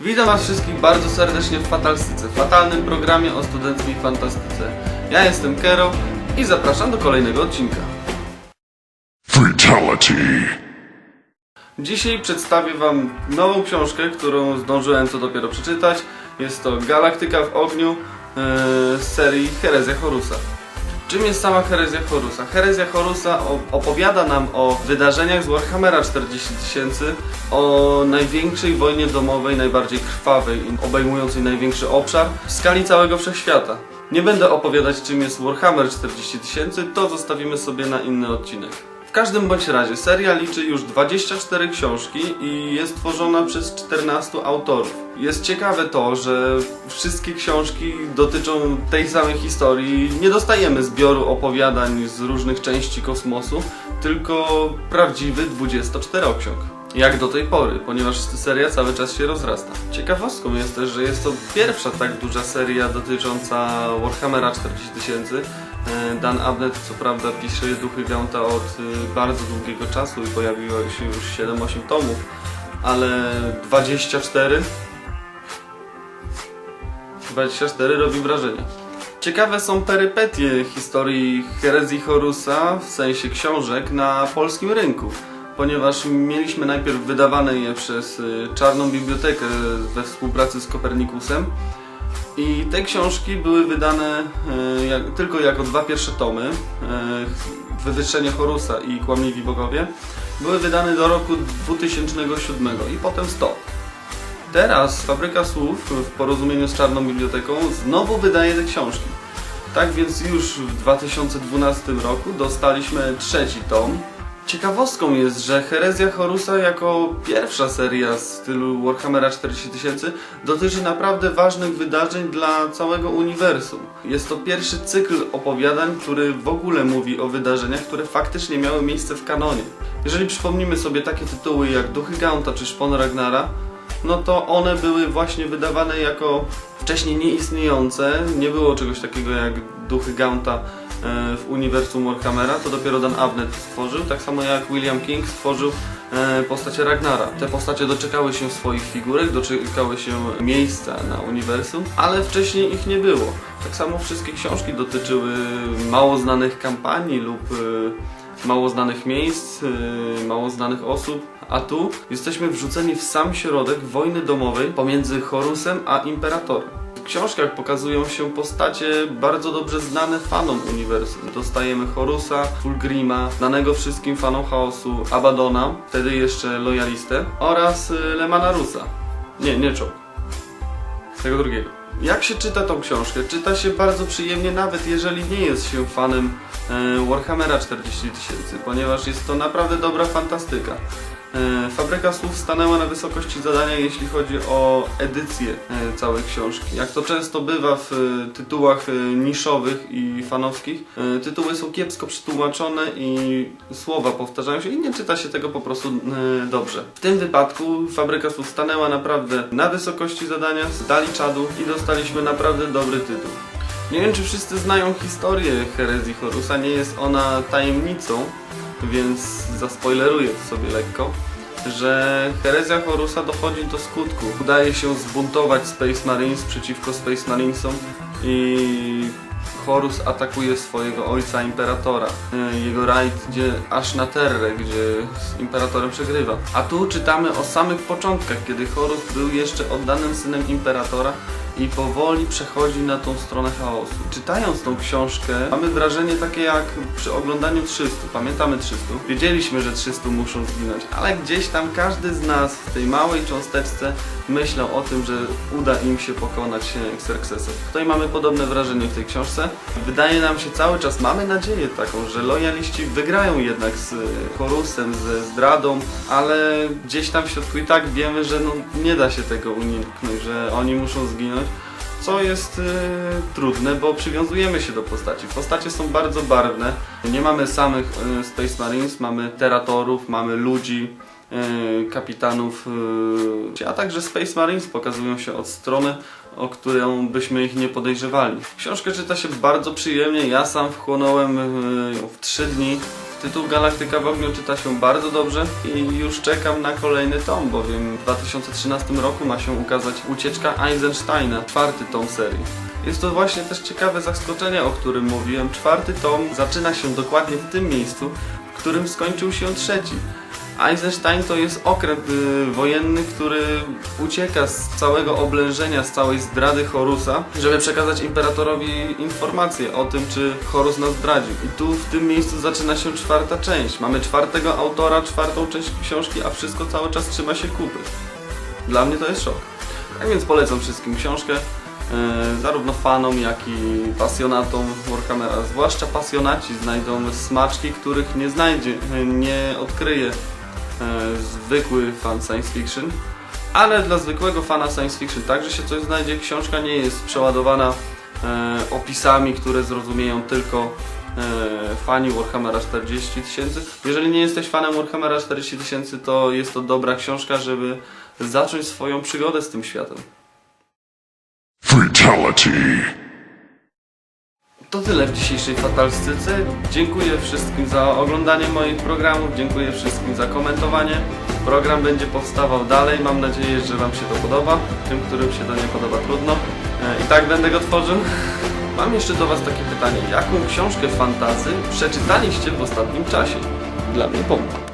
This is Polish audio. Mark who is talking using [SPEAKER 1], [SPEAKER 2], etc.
[SPEAKER 1] Witam Was wszystkich bardzo serdecznie w Fatalstyce, fatalnym programie o studenckiej fantastyce. Ja jestem Kero i zapraszam do kolejnego odcinka.
[SPEAKER 2] Fatality.
[SPEAKER 1] Dzisiaj przedstawię Wam nową książkę, którą zdążyłem co dopiero przeczytać. Jest to Galaktyka w ogniu e, z serii Herezja Horusa. Czym jest sama Herezja Horusa? Herezja Horusa opowiada nam o wydarzeniach z Warhammera 40 tysięcy, o największej wojnie domowej, najbardziej krwawej, obejmującej największy obszar w skali całego wszechświata. Nie będę opowiadać czym jest Warhammer 40 tysięcy, to zostawimy sobie na inny odcinek każdym bądź razie, seria liczy już 24 książki i jest tworzona przez 14 autorów. Jest ciekawe to, że wszystkie książki dotyczą tej samej historii. Nie dostajemy zbioru opowiadań z różnych części kosmosu, tylko prawdziwy 24-ksiąg jak do tej pory, ponieważ seria cały czas się rozrasta. Ciekawostką jest też, że jest to pierwsza tak duża seria dotycząca Warhammera 40 000 Dan Abnett co prawda pisze Duchy Gaunta od y, bardzo długiego czasu i pojawiło się już 7-8 tomów, ale 24 24 robi wrażenie. Ciekawe są perypetie historii herezji Horusa w sensie książek na polskim rynku, ponieważ mieliśmy najpierw wydawane je przez y, Czarną Bibliotekę we współpracy z Kopernikusem i te książki były wydane y, jak, tylko jako dwa pierwsze tomy, y, Wywyższenie Horusa i Kłamliwi Bogowie, były wydane do roku 2007 i potem stop. Teraz Fabryka Słów w porozumieniu z Czarną Biblioteką znowu wydaje te książki. Tak więc już w 2012 roku dostaliśmy trzeci tom. Ciekawostką jest, że Herezja Horusa jako pierwsza seria z stylu Warhammera 40 tysięcy dotyczy naprawdę ważnych wydarzeń dla całego uniwersum. Jest to pierwszy cykl opowiadań, który w ogóle mówi o wydarzeniach, które faktycznie miały miejsce w kanonie. Jeżeli przypomnimy sobie takie tytuły jak Duchy Gaunta czy Szpon Ragnara, no to one były właśnie wydawane jako wcześniej nieistniejące. Nie było czegoś takiego jak duchy Gaunta w uniwersum Warhammera, to dopiero Dan Abnett stworzył, tak samo jak William King stworzył e, postacie Ragnara. Te postacie doczekały się swoich figurek, doczekały się miejsca na uniwersum, ale wcześniej ich nie było. Tak samo wszystkie książki dotyczyły mało znanych kampanii lub e, mało znanych miejsc, e, mało znanych osób. A tu jesteśmy wrzuceni w sam środek wojny domowej pomiędzy Horusem a Imperatorem. Książkach pokazują się postacie bardzo dobrze znane fanom uniwersum. Dostajemy Horusa, Fulgrima, znanego wszystkim fanom chaosu Abadona, wtedy jeszcze lojalistę, oraz y, Lemanarusa. Nie, nie czołg. Tego drugiego. Jak się czyta tą książkę? Czyta się bardzo przyjemnie, nawet jeżeli nie jest się fanem e, Warhammera 40 tysięcy, ponieważ jest to naprawdę dobra fantastyka. E, Fabryka Słów stanęła na wysokości zadania, jeśli chodzi o edycję e, całej książki. Jak to często bywa w e, tytułach niszowych i fanowskich, tytuły są kiepsko przetłumaczone i słowa powtarzają się i nie czyta się tego po prostu dobrze. W tym wypadku Fabryka Słów stanęła naprawdę na wysokości zadania, zdali czadu i dostaliśmy naprawdę dobry tytuł. Nie wiem, czy wszyscy znają historię herezji Horusa, nie jest ona tajemnicą, więc zaspoileruję to sobie lekko, że herezja Horusa dochodzi do skutku. Udaje się zbuntować Space Marines przeciwko Space Marinesom i Horus atakuje swojego ojca Imperatora. E, Jego rajd idzie aż na Terrę, gdzie z Imperatorem przegrywa. A tu czytamy o samych początkach, kiedy Horus był jeszcze oddanym synem Imperatora i powoli przechodzi na tą stronę chaosu. Czytając tą książkę, mamy wrażenie takie jak przy oglądaniu 300. Pamiętamy 300. Wiedzieliśmy, że 300 muszą zginąć, ale gdzieś tam każdy z nas w tej małej cząsteczce myślał o tym, że uda im się pokonać Xerxesa. Tutaj mamy podobne wrażenie w tej książce. Wydaje nam się cały czas, mamy nadzieję taką, że lojaliści wygrają jednak z e, Horusem, ze zdradą, ale gdzieś tam w środku i tak wiemy, że no, nie da się tego uniknąć, że oni muszą zginąć. Co jest e, trudne, bo przywiązujemy się do postaci. Postacie są bardzo barwne. Nie mamy samych e, Space Marines, mamy teratorów, mamy ludzi, e, kapitanów, e, a także Space Marines pokazują się od strony, o którą byśmy ich nie podejrzewali. Książkę czyta się bardzo przyjemnie. Ja sam wchłonąłem e, ją w 3 dni. Tytuł Galaktyka w ogniu czyta się bardzo dobrze i już czekam na kolejny tom, bowiem w 2013 roku ma się ukazać Ucieczka Eisensteina, czwarty tom serii. Jest to właśnie też ciekawe zaskoczenie, o którym mówiłem. Czwarty tom zaczyna się dokładnie w tym miejscu, w którym skończył się trzeci. Eisenstein to jest okręt y, wojenny, który ucieka z całego oblężenia, z całej zdrady Horusa, żeby przekazać imperatorowi informację o tym, czy Horus nas zdradził. I tu w tym miejscu zaczyna się czwarta część. Mamy czwartego autora, czwartą część książki, a wszystko cały czas trzyma się kupy. Dla mnie to jest szok. Tak więc polecam wszystkim książkę, e, zarówno fanom, jak i pasjonatom Warhammera. Zwłaszcza pasjonaci znajdą smaczki, których nie znajdzie, nie odkryje zwykły fan science fiction. Ale dla zwykłego fana science fiction także się coś znajdzie. Książka nie jest przeładowana e, opisami, które zrozumieją tylko e, fani Warhammera 40 tysięcy. Jeżeli nie jesteś fanem Warhammera 40 tysięcy, to jest to dobra książka, żeby zacząć swoją przygodę z tym światem.
[SPEAKER 2] Fatality.
[SPEAKER 1] To tyle w dzisiejszej Fatalstyce. Dziękuję wszystkim za oglądanie moich programów, dziękuję wszystkim za komentowanie. Program będzie powstawał dalej, mam nadzieję, że Wam się to podoba. Tym, którym się to nie podoba, trudno. E, I tak będę go tworzył. Mam jeszcze do Was takie pytanie. Jaką książkę fantazy przeczytaliście w ostatnim czasie? Dla mnie pomysł.